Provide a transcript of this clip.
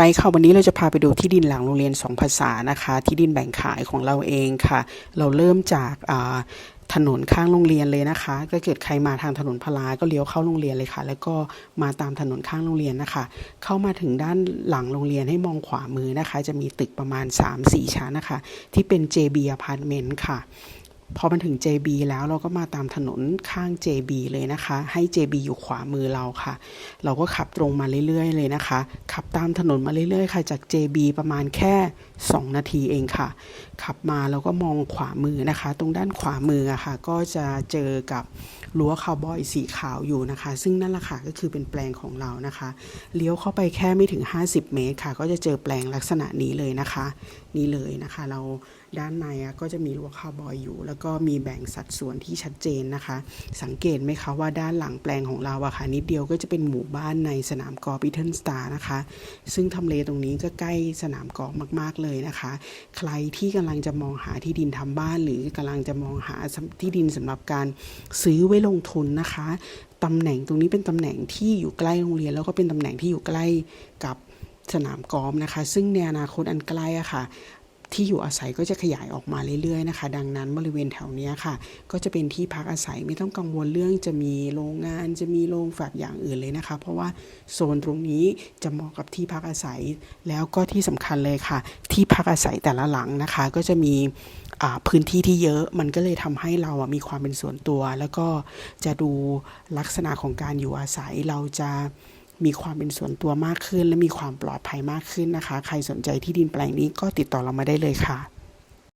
ไปค่ะวันนี้เราจะพาไปดูที่ดินหลังโรงเรียนสองภาษานะคะ ที่ดินแบ่งขายของเราเองค่ะ เราเริ่มจากถนนข้างโรงเรียนเลยนะคะก็เกิดใครมาทางถนนพลาก็เลี้ยวเข้าโรงเรียนเลยค่ะ แล้วก็มาตามถนนข้างโรงเรียนนะคะ เข้ามาถึงด้านหลังโรงเรียนให้มองขวามือนะคะ จะมีตึกประมาณ 3-4 ชั้นนะคะ ที่เป็น JB Apartment ค่ะ พอมันถึง JB แล้วเราก็มาตามถนนข้าง JB เลยนะคะ ให้ JB อยู่ขวามือเราค่ะ เราก็ขับตรงมาเรื่อยๆ เลยนะคะ ขับตามถนนมาเรื่อยๆ ค่ะ จาก JB ประมาณแค่ 2 นาทีเองค่ะ ขับมาแล้วก็มองขวามือนะคะ ตรงด้านขวามืออะค่ะ ก็จะเจอกับรั้วคาวบอยสีขาวอยู่นะคะ ซึ่งนั่นแหละค่ะก็คือเป็นแปลงของเรานะคะ เลี้ยวเข้าไปแค่ไม่ถึง 50 เมตรค่ะ ก็จะเจอแปลงลักษณะนี้เลยนะคะ นี่เลยนะคะ เราด้านในก็จะมีรั้วคาวบอยอยู่แล้วก็มีแบ่งสัดส่วนที่ชัดเจนนะคะ สังเกตไหมคะว่าด้านหลังแปลงของเราอะค่ะนิดเดียวก็จะเป็นหมู่บ้านในสนามกอล์ฟอีเทิลสตาร์นะคะ ซึ่งทำเลตรงนี้ก็ใกล้สนามกอล์ฟมาก ๆ เลยนะคะ ใครที่กำลังจะมองหาที่ดินทำบ้าน หรือกำลังจะมองหาที่ดินสำหรับการซื้อไว้ลงทุนนะคะตำแหน่งตรงนี้เป็นตำแหน่งที่อยู่ใกล้โรงเรียน แล้วก็เป็นตำแหน่งที่อยู่ใกล้กับสนามกอล์ฟนะคะ ซึ่งในอนาคตอันใกล้อะค่ะ ที่อยู่อาศัยก็จะขยายออกมาเรื่อยๆนะคะ ดังนั้นบริเวณแถวนี้ค่ะ ก็จะเป็นที่พักอาศัยไม่ต้องกังวลเรื่องจะมีโรงงานจะมีโรงแฟบอย่างอื่นเลยนะคะ เพราะว่าโซนตรงนี้จะเหมาะกับที่พักอาศัย แล้วก็ที่สำคัญเลยค่ะ ที่พักอาศัยแต่ละหลังนะคะ ก็จะมีพื้นที่ที่เยอะมันก็เลยทำให้เราอะมีความเป็นส่วนตัว แล้วก็จะดูลักษณะของการอยู่อาศัยเราจะ มีความเป็นส่วนตัวมากขึ้น และมีความปลอดภัยมากขึ้นนะคะ ใครสนใจที่ดินแปลงนี้ก็ติดต่อเรามาได้เลยค่ะ